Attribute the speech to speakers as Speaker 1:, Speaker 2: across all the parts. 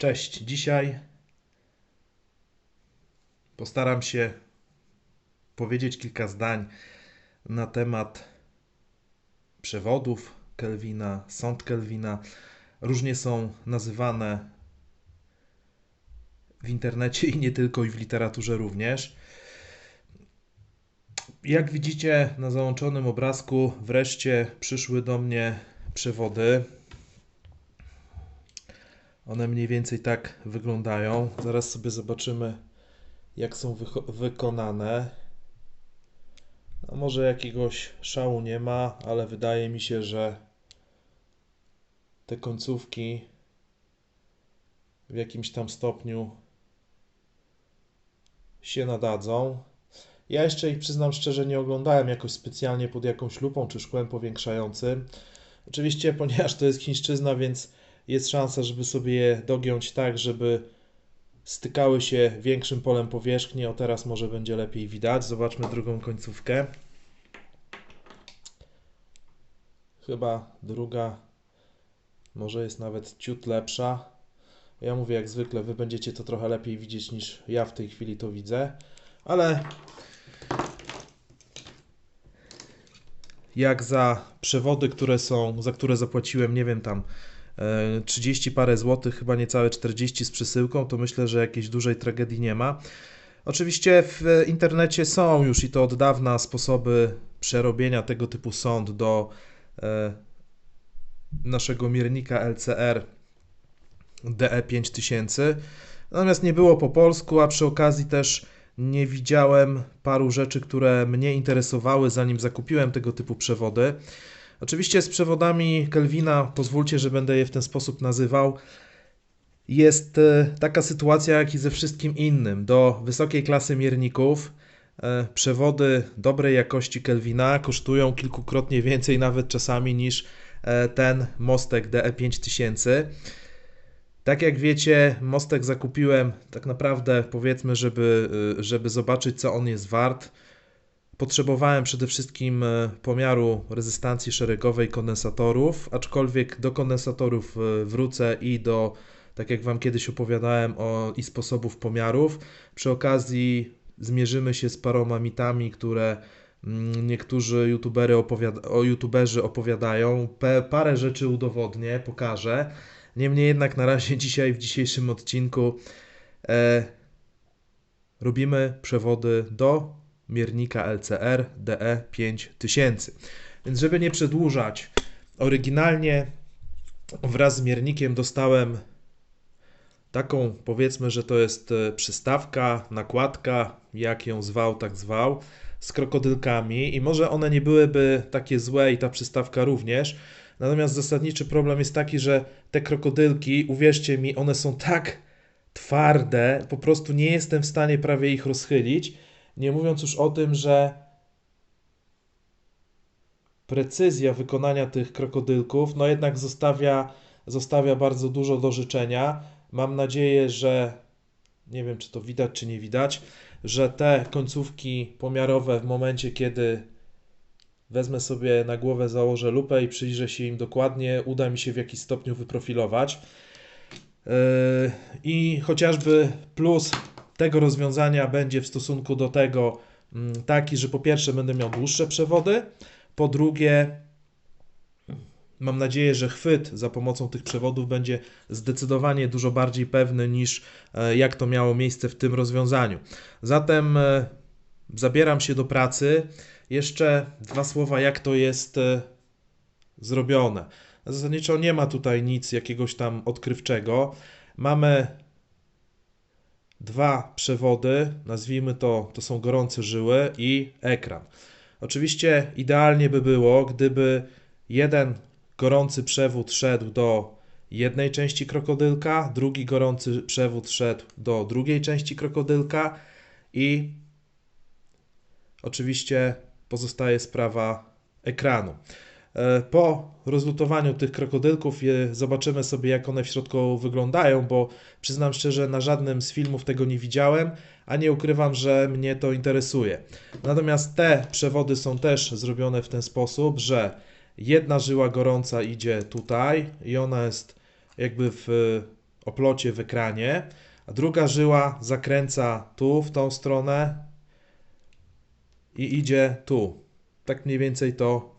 Speaker 1: Cześć. Dzisiaj postaram się powiedzieć kilka zdań na temat przewodów Kelvina, sąd Kelvina. Różnie są nazywane w internecie i nie tylko, i w literaturze również. Jak widzicie na załączonym obrazku, wreszcie przyszły do mnie przewody. One mniej więcej tak wyglądają. Zaraz sobie zobaczymy, jak są wykonane. No może jakiegoś szału nie ma, ale wydaje mi się, że te końcówki w jakimś tam stopniu się nadadzą. Ja jeszcze ich przyznam szczerze nie oglądałem jakoś specjalnie pod jakąś lupą czy szkłem powiększającym. Oczywiście, ponieważ to jest chińszczyzna, więc jest szansa, żeby sobie je dogiąć tak, żeby stykały się większym polem powierzchni. O teraz może będzie lepiej widać. Zobaczmy drugą końcówkę. Chyba druga może jest nawet ciut lepsza. Ja mówię jak zwykle, wy będziecie to trochę lepiej widzieć niż ja w tej chwili to widzę. Ale jak za przewody, które są, za które zapłaciłem, nie wiem, tam 30 e, parę złotych, chyba niecałe 40 z przesyłką, to myślę, że jakiejś dużej tragedii nie ma. Oczywiście w internecie są już i to od dawna sposoby przerobienia tego typu sąd do e, naszego miernika LCR DE5000. Natomiast nie było po polsku, a przy okazji też nie widziałem paru rzeczy, które mnie interesowały, zanim zakupiłem tego typu przewody. Oczywiście z przewodami Kelvina, pozwólcie, że będę je w ten sposób nazywał, jest e, taka sytuacja jak i ze wszystkim innym. Do wysokiej klasy mierników e, przewody dobrej jakości Kelvina kosztują kilkukrotnie więcej, nawet czasami niż e, ten mostek DE5000. Tak jak wiecie, mostek zakupiłem tak naprawdę powiedzmy, żeby, żeby zobaczyć co on jest wart. Potrzebowałem przede wszystkim e, pomiaru rezystancji szeregowej kondensatorów, aczkolwiek do kondensatorów e, wrócę i do, tak jak Wam kiedyś opowiadałem, o, i sposobów pomiarów. Przy okazji zmierzymy się z paroma mitami, które mm, niektórzy youtubery opowiada o youtuberzy opowiadają. Parę rzeczy udowodnię, pokażę. Niemniej jednak na razie dzisiaj w dzisiejszym odcinku e, robimy przewody do miernika LCR DE 5000. Więc żeby nie przedłużać, oryginalnie wraz z miernikiem dostałem taką, powiedzmy, że to jest e, przystawka, nakładka, jak ją zwał, tak zwał, z krokodylkami i może one nie byłyby takie złe i ta przystawka również, natomiast zasadniczy problem jest taki, że te krokodylki, uwierzcie mi, one są tak twarde, po prostu nie jestem w stanie prawie ich rozchylić, nie mówiąc już o tym, że precyzja wykonania tych krokodylków, no jednak zostawia, zostawia bardzo dużo do życzenia. Mam nadzieję, że nie wiem, czy to widać, czy nie widać, że te końcówki pomiarowe w momencie, kiedy wezmę sobie na głowę, założę lupę i przyjrzę się im dokładnie, uda mi się w jakiś stopniu wyprofilować. Yy, I chociażby plus tego rozwiązania będzie w stosunku do tego mm, taki, że po pierwsze będę miał dłuższe przewody, po drugie mam nadzieję, że chwyt za pomocą tych przewodów będzie zdecydowanie dużo bardziej pewny niż e, jak to miało miejsce w tym rozwiązaniu. Zatem e, zabieram się do pracy. Jeszcze dwa słowa, jak to jest e, zrobione. Zasadniczo nie ma tutaj nic jakiegoś tam odkrywczego. Mamy dwa przewody, nazwijmy to, to są gorące żyły i ekran. Oczywiście idealnie by było, gdyby jeden gorący przewód szedł do jednej części krokodylka, drugi gorący przewód szedł do drugiej części krokodylka i oczywiście pozostaje sprawa ekranu. E, po rozlutowaniu tych krokodylków zobaczymy sobie, jak one w środku wyglądają, bo przyznam szczerze, na żadnym z filmów tego nie widziałem, a nie ukrywam, że mnie to interesuje. Natomiast te przewody są też zrobione w ten sposób, że jedna żyła gorąca idzie tutaj i ona jest jakby w oplocie w ekranie, a druga żyła zakręca tu, w tą stronę i idzie tu. Tak mniej więcej to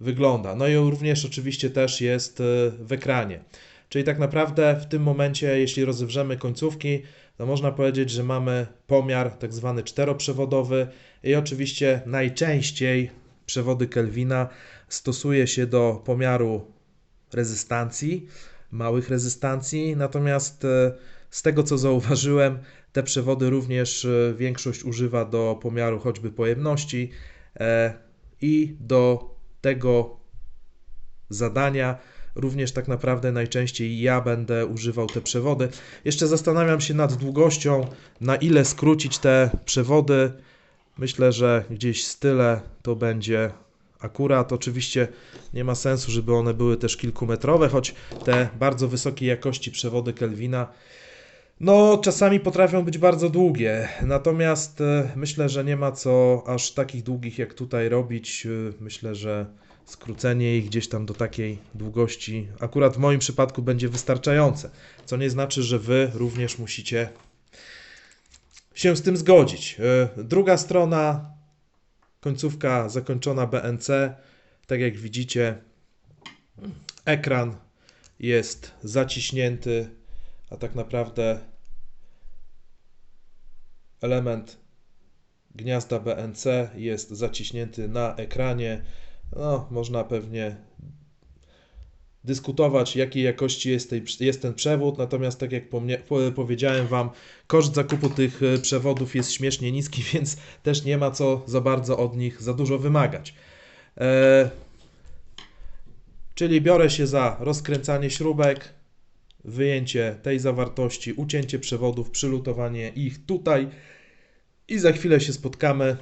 Speaker 1: wygląda. No i również oczywiście też jest y, w ekranie. Czyli tak naprawdę w tym momencie, jeśli rozewrzemy końcówki, to można powiedzieć, że mamy pomiar tak zwany czteroprzewodowy i oczywiście najczęściej przewody Kelvina stosuje się do pomiaru rezystancji, małych rezystancji, natomiast e, z tego co zauważyłem, te przewody również e, większość używa do pomiaru choćby pojemności e, i do tego zadania również tak naprawdę najczęściej ja będę używał te przewody. Jeszcze zastanawiam się nad długością, na ile skrócić te przewody. Myślę, że gdzieś z tyle to będzie akurat. Oczywiście nie ma sensu, żeby one były też kilkumetrowe, choć te bardzo wysokiej jakości przewody Kelvina no, czasami potrafią być bardzo długie, natomiast e, myślę, że nie ma co aż takich długich jak tutaj robić. E, myślę, że skrócenie ich gdzieś tam do takiej długości, akurat w moim przypadku, będzie wystarczające. Co nie znaczy, że Wy również musicie się z tym zgodzić. E, druga strona, końcówka zakończona BNC. Tak jak widzicie, ekran jest zaciśnięty, a tak naprawdę element gniazda BNC jest zaciśnięty na ekranie. No, można pewnie dyskutować, jakiej jakości jest, tej, jest ten przewód, natomiast tak jak powiedziałem Wam, koszt zakupu tych e, przewodów jest śmiesznie niski, więc też nie ma co za bardzo od nich za dużo wymagać. E, czyli biorę się za rozkręcanie śrubek, wyjęcie tej zawartości, ucięcie przewodów, przylutowanie ich tutaj i za chwilę się spotkamy.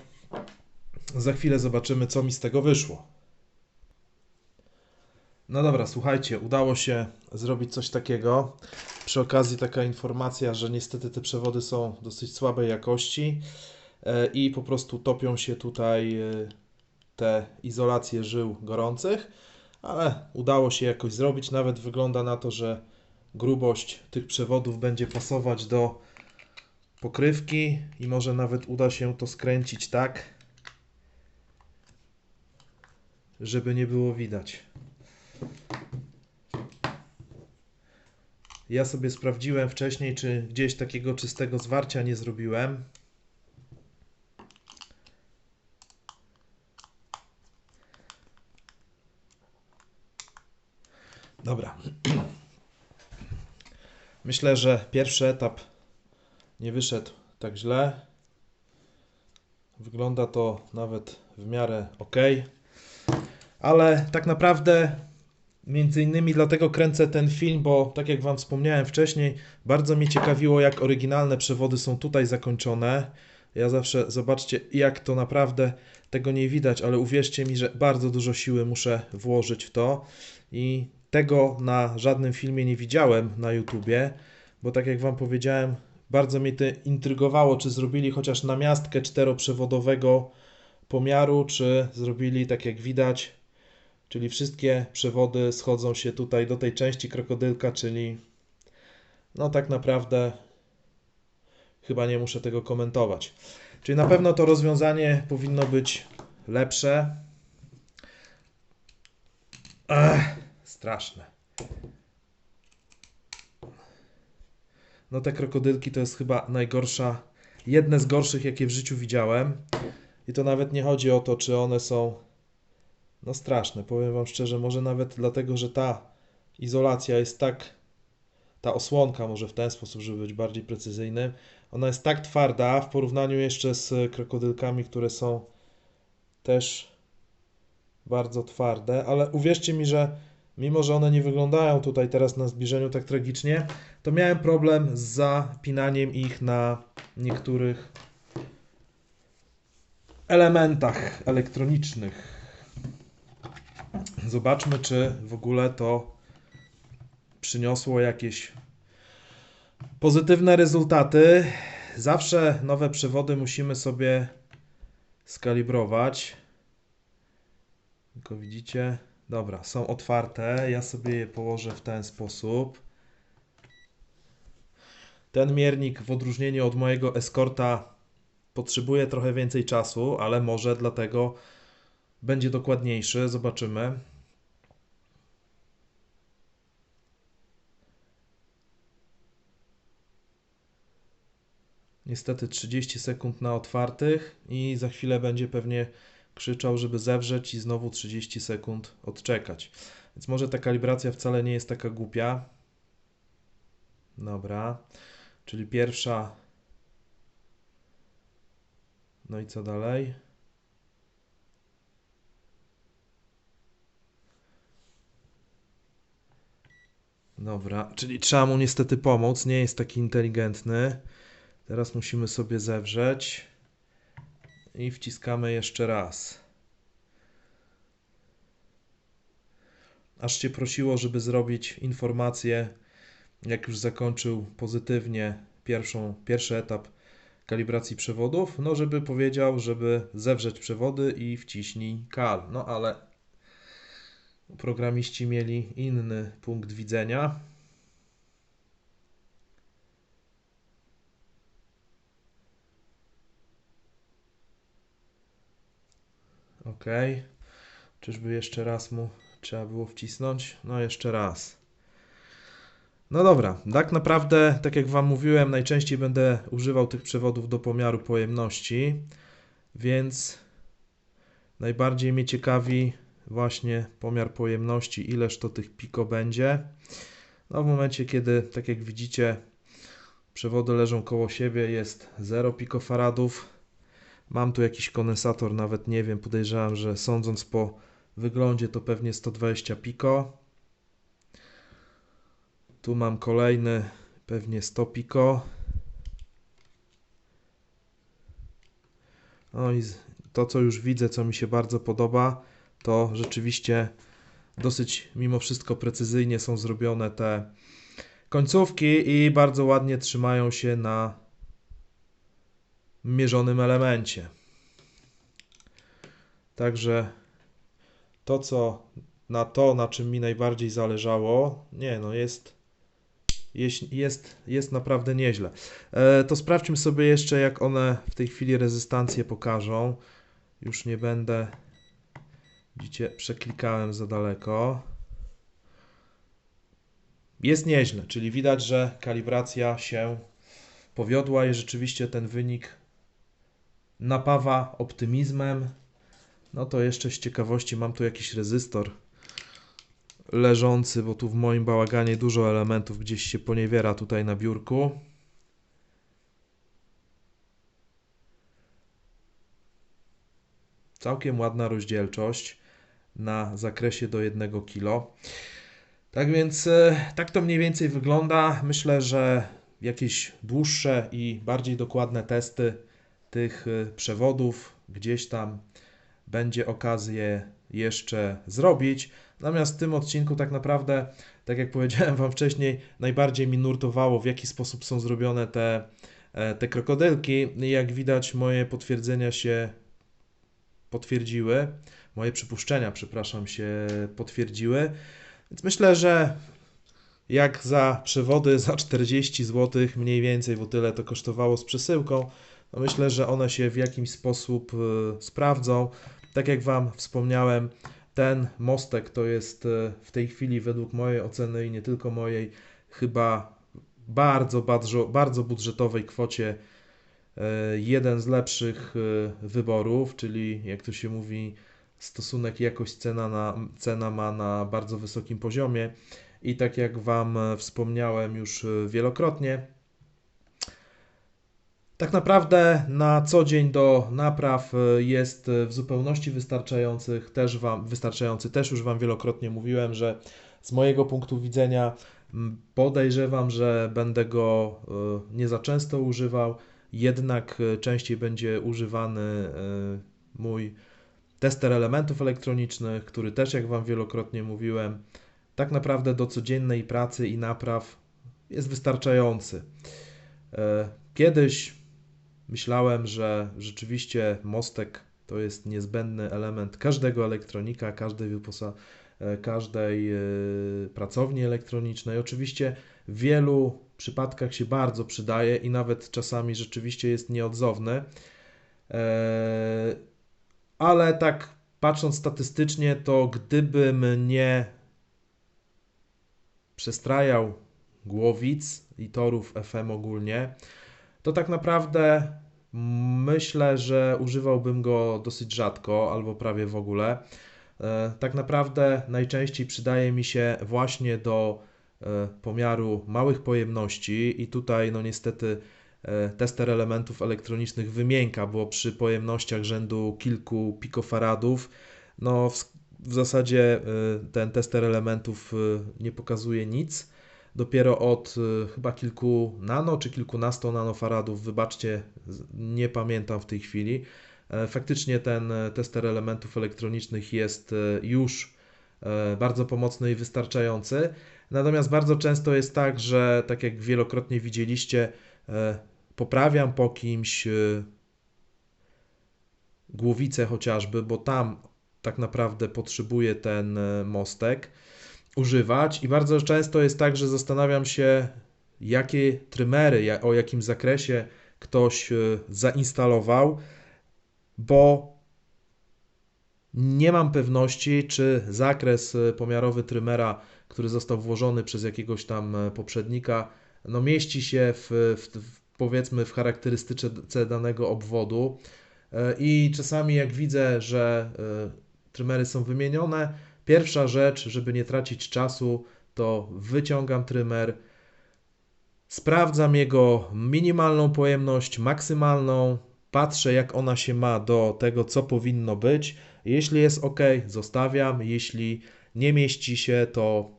Speaker 1: Za chwilę zobaczymy, co mi z tego wyszło. No dobra, słuchajcie, udało się zrobić coś takiego. Przy okazji taka informacja, że niestety te przewody są dosyć słabej jakości e, i po prostu topią się tutaj e, te izolacje żył gorących, ale udało się jakoś zrobić. Nawet wygląda na to, że grubość tych przewodów będzie pasować do pokrywki i może nawet uda się to skręcić tak, żeby nie było widać. Ja sobie sprawdziłem wcześniej, czy gdzieś takiego czystego zwarcia nie zrobiłem. Dobra. Myślę, że pierwszy etap nie wyszedł tak źle. Wygląda to nawet w miarę ok. Ale tak naprawdę Między innymi dlatego kręcę ten film, bo tak jak Wam wspomniałem wcześniej, bardzo mnie ciekawiło, jak oryginalne przewody są tutaj zakończone. Ja zawsze, zobaczcie, jak to naprawdę tego nie widać, ale uwierzcie mi, że bardzo dużo siły muszę włożyć w to i tego na żadnym filmie nie widziałem na YouTubie, bo tak jak Wam powiedziałem, bardzo mnie to intrygowało, czy zrobili chociaż namiastkę czteroprzewodowego pomiaru, czy zrobili tak jak widać czyli wszystkie przewody schodzą się tutaj do tej części krokodylka, czyli no tak naprawdę chyba nie muszę tego komentować. Czyli na pewno to rozwiązanie powinno być lepsze. Ech, straszne. No te krokodylki to jest chyba najgorsza, jedne z gorszych jakie w życiu widziałem. I to nawet nie chodzi o to, czy one są no straszne, powiem Wam szczerze, może nawet dlatego, że ta izolacja jest tak, ta osłonka może w ten sposób, żeby być bardziej precyzyjnym, ona jest tak twarda w porównaniu jeszcze z krokodylkami, które są też bardzo twarde, ale uwierzcie mi, że mimo, że one nie wyglądają tutaj teraz na zbliżeniu tak tragicznie, to miałem problem z zapinaniem ich na niektórych elementach elektronicznych. Zobaczmy, czy w ogóle to przyniosło jakieś pozytywne rezultaty. Zawsze nowe przewody musimy sobie skalibrować. Tylko widzicie, dobra, są otwarte. Ja sobie je położę w ten sposób. Ten miernik w odróżnieniu od mojego Escorta potrzebuje trochę więcej czasu, ale może dlatego będzie dokładniejszy. Zobaczymy. Niestety 30 sekund na otwartych i za chwilę będzie pewnie krzyczał, żeby zewrzeć i znowu 30 sekund odczekać. Więc może ta kalibracja wcale nie jest taka głupia. Dobra. Czyli pierwsza. No i co dalej? Dobra, czyli trzeba mu niestety pomóc. Nie jest taki inteligentny. Teraz musimy sobie zewrzeć. I wciskamy jeszcze raz. Aż cię prosiło, żeby zrobić informację, jak już zakończył pozytywnie pierwszą, pierwszy etap kalibracji przewodów, no żeby powiedział, żeby zewrzeć przewody i wciśnij kal. No ale programiści mieli inny punkt widzenia. Ok. Czyżby jeszcze raz mu trzeba było wcisnąć? No jeszcze raz. No dobra, tak naprawdę, tak jak Wam mówiłem, najczęściej będę używał tych przewodów do pomiaru pojemności, więc najbardziej mnie ciekawi właśnie pomiar pojemności, ileż to tych piko będzie. No w momencie, kiedy, tak jak widzicie, przewody leżą koło siebie, jest 0 pikofaradów. Mam tu jakiś kondensator, nawet nie wiem, podejrzewam, że sądząc po wyglądzie to pewnie 120 piko. Tu mam kolejny, pewnie 100 piko. No i to, co już widzę, co mi się bardzo podoba, to rzeczywiście dosyć mimo wszystko precyzyjnie są zrobione te końcówki i bardzo ładnie trzymają się na mierzonym elemencie. Także to, co na to, na czym mi najbardziej zależało, nie, no jest, jest, jest, jest naprawdę nieźle. E, to sprawdźmy sobie jeszcze, jak one w tej chwili rezystancję pokażą. Już nie będę, widzicie, przeklikałem za daleko. Jest nieźle, czyli widać, że kalibracja się powiodła i rzeczywiście ten wynik napawa optymizmem. No to jeszcze z ciekawości mam tu jakiś rezystor leżący, bo tu w moim bałaganie dużo elementów gdzieś się poniewiera tutaj na biurku. Całkiem ładna rozdzielczość na zakresie do 1 kg. Tak więc e, tak to mniej więcej wygląda. Myślę, że jakieś dłuższe i bardziej dokładne testy tych e, przewodów gdzieś tam będzie okazję jeszcze zrobić. Natomiast w tym odcinku tak naprawdę, tak jak powiedziałem Wam wcześniej, najbardziej mi nurtowało, w jaki sposób są zrobione te, e, te krokodylki. Jak widać, moje potwierdzenia się potwierdziły, moje przypuszczenia, przepraszam, się potwierdziły. Więc myślę, że jak za przewody za 40 zł mniej więcej, bo tyle to kosztowało z przesyłką, myślę, że one się w jakiś sposób y, sprawdzą. Tak jak Wam wspomniałem, ten mostek to jest y, w tej chwili według mojej oceny i nie tylko mojej chyba bardzo, bardzo, bardzo budżetowej kwocie y, jeden z lepszych wyborów, czyli jak to się mówi stosunek jakość cena, na, cena ma na bardzo wysokim poziomie i tak jak Wam wspomniałem już wielokrotnie, tak naprawdę na co dzień do napraw e, jest e, w zupełności wystarczających, też wam, wystarczający. Też już Wam wielokrotnie mówiłem, że z mojego punktu widzenia podejrzewam, że będę go e, nie za często używał, jednak częściej będzie używany mój tester elementów elektronicznych, który też, jak Wam wielokrotnie mówiłem, tak naprawdę do codziennej pracy i napraw jest wystarczający. Kiedyś Myślałem, że rzeczywiście mostek to jest niezbędny element każdego elektronika, każdej wyposa e, każdej e, pracowni elektronicznej. Oczywiście w wielu przypadkach się bardzo przydaje i nawet czasami rzeczywiście jest nieodzowny. Ale tak patrząc statystycznie, to gdybym nie przestrajał głowic i torów FM ogólnie, to tak naprawdę myślę, że używałbym go dosyć rzadko albo prawie w ogóle. E, tak naprawdę najczęściej przydaje mi się właśnie do e, pomiaru małych pojemności i tutaj no niestety e, tester elementów elektronicznych wymienka, bo przy pojemnościach rzędu kilku pikofaradów no w, w zasadzie ten tester elementów nie pokazuje nic dopiero od y, chyba kilku nano czy kilkunastu nanofaradów, wybaczcie, nie pamiętam w tej chwili. E, faktycznie ten e, tester elementów elektronicznych jest e, już bardzo pomocny i wystarczający. Natomiast bardzo często jest tak, że tak jak wielokrotnie widzieliście, poprawiam po kimś głowicę chociażby, bo tam tak naprawdę potrzebuję ten mostek używać i bardzo często jest tak, że zastanawiam się, jakie trymery, o jakim zakresie ktoś e, zainstalował, bo nie mam pewności, czy zakres e, pomiarowy trymera, który został włożony przez jakiegoś tam e, poprzednika, no mieści się w, w, powiedzmy w charakterystyce danego obwodu. I czasami jak widzę, że trymery są wymienione, Pierwsza rzecz, żeby nie tracić czasu, to wyciągam trymer, sprawdzam jego minimalną pojemność, maksymalną, patrzę jak ona się ma do tego, co powinno być. Jeśli jest ok, zostawiam. Jeśli nie mieści się, to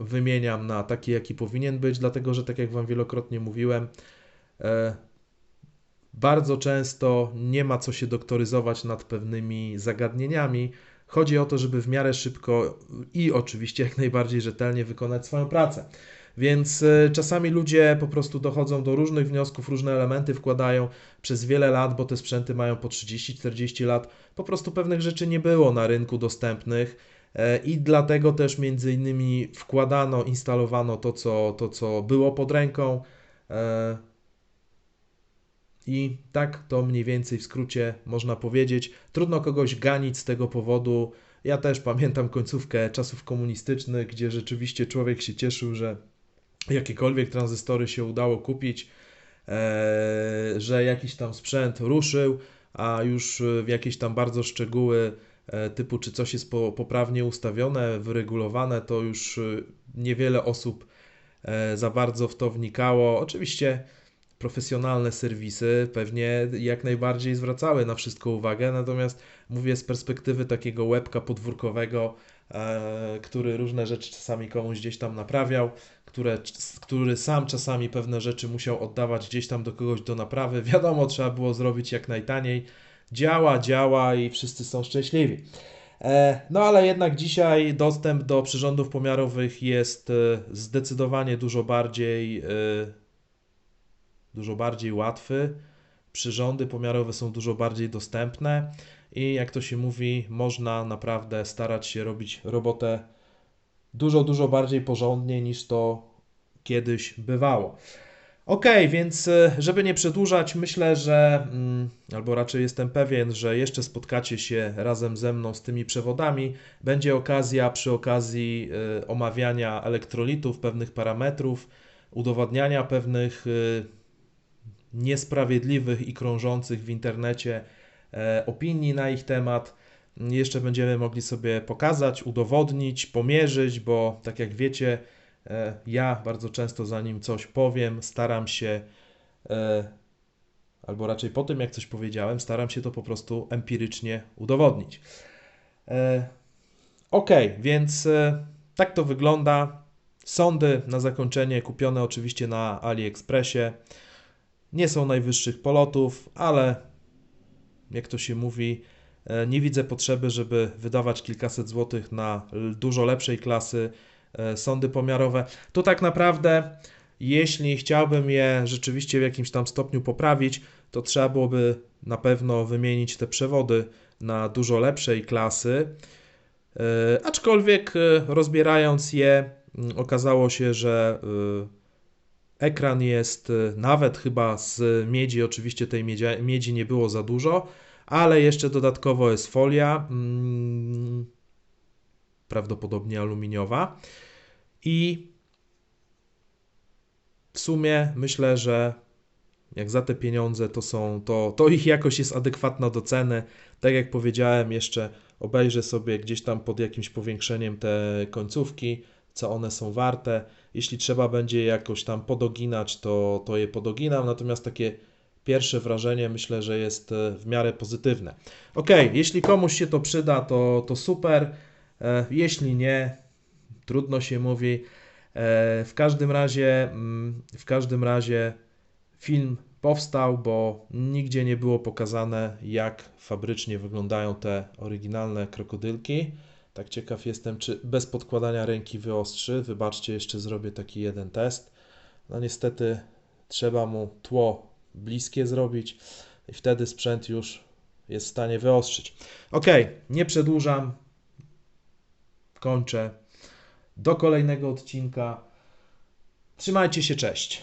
Speaker 1: wymieniam na taki, jaki powinien być, dlatego że, tak jak Wam wielokrotnie mówiłem, e, bardzo często nie ma co się doktoryzować nad pewnymi zagadnieniami, Chodzi o to, żeby w miarę szybko i oczywiście jak najbardziej rzetelnie wykonać swoją pracę. Więc e, czasami ludzie po prostu dochodzą do różnych wniosków, różne elementy wkładają przez wiele lat, bo te sprzęty mają po 30-40 lat. Po prostu pewnych rzeczy nie było na rynku dostępnych e, i dlatego też między innymi wkładano, instalowano to, co, to, co było pod ręką. I tak to mniej więcej w skrócie można powiedzieć. Trudno kogoś ganić z tego powodu. Ja też pamiętam końcówkę czasów komunistycznych, gdzie rzeczywiście człowiek się cieszył, że jakiekolwiek tranzystory się udało kupić, e, że jakiś tam sprzęt ruszył, a już w jakieś tam bardzo szczegóły e, typu czy coś jest po, poprawnie ustawione, wyregulowane, to już e, niewiele osób za bardzo w to wnikało. Oczywiście profesjonalne serwisy pewnie jak najbardziej zwracały na wszystko uwagę, natomiast mówię z perspektywy takiego łebka podwórkowego, e, który różne rzeczy czasami komuś gdzieś tam naprawiał, które, który sam czasami pewne rzeczy musiał oddawać gdzieś tam do kogoś do naprawy. Wiadomo, trzeba było zrobić jak najtaniej. Działa, działa i wszyscy są szczęśliwi. E, no ale jednak dzisiaj dostęp do przyrządów pomiarowych jest e, zdecydowanie dużo bardziej dużo bardziej łatwy, przyrządy pomiarowe są dużo bardziej dostępne i jak to się mówi, można naprawdę starać się robić robotę dużo, dużo bardziej porządnie niż to kiedyś bywało. Ok, więc e, żeby nie przedłużać, myślę, że, mm, albo raczej jestem pewien, że jeszcze spotkacie się razem ze mną z tymi przewodami. Będzie okazja przy okazji e, omawiania elektrolitów, pewnych parametrów, udowadniania pewnych e, niesprawiedliwych i krążących w internecie e, opinii na ich temat. Jeszcze będziemy mogli sobie pokazać, udowodnić, pomierzyć, bo tak jak wiecie, e, ja bardzo często zanim coś powiem, staram się, e, albo raczej po tym jak coś powiedziałem, staram się to po prostu empirycznie udowodnić. Ok, więc tak to wygląda. Sądy na zakończenie kupione oczywiście na AliExpressie. Nie są najwyższych polotów, ale jak to się mówi, e, nie widzę potrzeby, żeby wydawać kilkaset złotych na dużo lepszej klasy e, sądy pomiarowe. To tak naprawdę, jeśli chciałbym je rzeczywiście w jakimś tam stopniu poprawić, to trzeba byłoby na pewno wymienić te przewody na dużo lepszej klasy. E, aczkolwiek rozbierając je, okazało się, że ekran jest e, nawet chyba z miedzi, oczywiście tej miedzi, miedzi nie było za dużo, ale jeszcze dodatkowo jest folia, mm, prawdopodobnie aluminiowa. I w sumie myślę, że jak za te pieniądze to są, to, to ich jakość jest adekwatna do ceny. Tak jak powiedziałem, jeszcze obejrzę sobie gdzieś tam pod jakimś powiększeniem te końcówki, co one są warte. Jeśli trzeba będzie je jakoś tam podoginać, to, to je podoginam, natomiast takie pierwsze wrażenie myślę, że jest e, w miarę pozytywne. Ok, jeśli komuś się to przyda, to, to super. E, Jeśli nie, trudno się mówi. E, W każdym razie, mm, w każdym razie film powstał, bo nigdzie nie było pokazane, jak fabrycznie wyglądają te oryginalne krokodylki. Tak ciekaw jestem, czy bez podkładania ręki wyostrzy. Wybaczcie, jeszcze zrobię taki jeden test. No niestety trzeba mu tło bliskie zrobić i wtedy sprzęt już jest w stanie wyostrzyć. Ok, nie przedłużam. Kończę. Do kolejnego odcinka. Trzymajcie się, cześć.